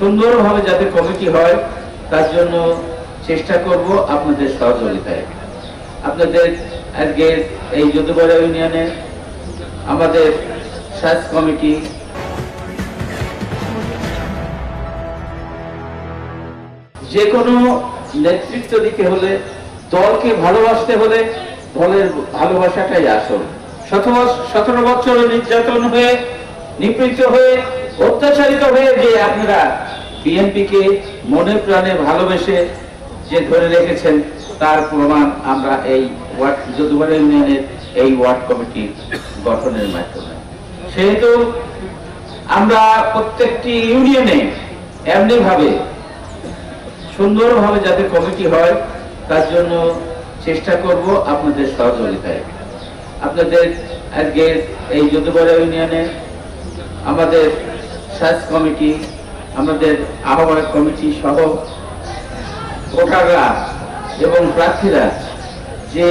সুন্দরভাবে যাতে কমিটি হয়, তার জন্য চেষ্টা করব আপনাদের সহযোগিতায়। আপনাদের আজকে এই যদুপাড়া ইউনিয়নে আমাদের সাজ কমিটি যে কোনো নেতৃত্ব দিতে হলে, দলকে ভালোবাসতে হলে দলের ভালোবাসাটাই আসল। সতেরো সতেরো বছর নির্যাতন হয়ে, নিপীড়িত হয়ে অত্যাচারিত হয়ে যে আপনারা বিএনপিকে মনে প্রাণে ভালোবেসে যে ধরে রেখেছেন, তার প্রমাণ আমরা এই ওয়ার্ড যদুবার ইউনিয়নের এই ওয়ার্ড কমিটি গঠনের মাধ্যমে। সেহেতু আমরা প্রত্যেকটি ইউনিয়নে এমনি ভাবে সুন্দরভাবে যাতে কমিটি হয়, তার জন্য চেষ্টা করব আপনাদের সহযোগিতায়। আপনাদের আজকে এই যদুপাড়া ইউনিয়নে আমাদের সাজ কমিটি, আমাদের আহ্বায়ক কমিটি সহ ভোটাররা এবং প্রার্থীরা যে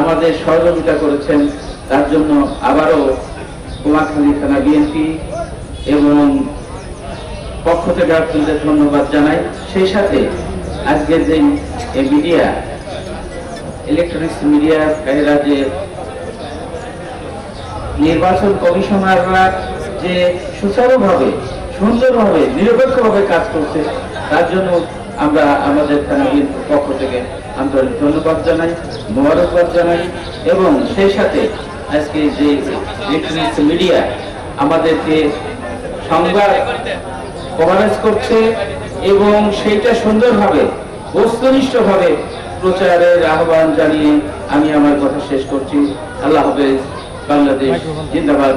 আমাদের সহযোগিতা করেছেন, তার জন্য আবারও কুমারখালী থানা বিএনপি এবং পক্ষ থেকে আপনাদের ধন্যবাদ জানাই। সেই সাথে আজকের যে মিডিয়া, ইলেকট্রনিক্স মিডিয়া ভাইরা যে নির্বাচন কমিশনাররা যে সুচারুভাবে, সুন্দরভাবে, নিরপেক্ষভাবে কাজ করছে, তার জন্য আমরা আমাদের বিএনপির পক্ষ থেকে আন্তরিক ধন্যবাদ জানাই, মোবারকবাদ জানাই এবং সেই সাথে আজকে যে ইলেকট্রনিক্স মিডিয়া আমাদেরকে সংবাদ কভারেজ করছে এবং সেইটা সুন্দরভাবে, বস্তুনিষ্ঠভাবে প্রচারের আহ্বান জানিয়ে আমি আমার কথা শেষ করছি। আল্লাহ হাফেজ, বাংলাদেশ, জিন্দাবাদ।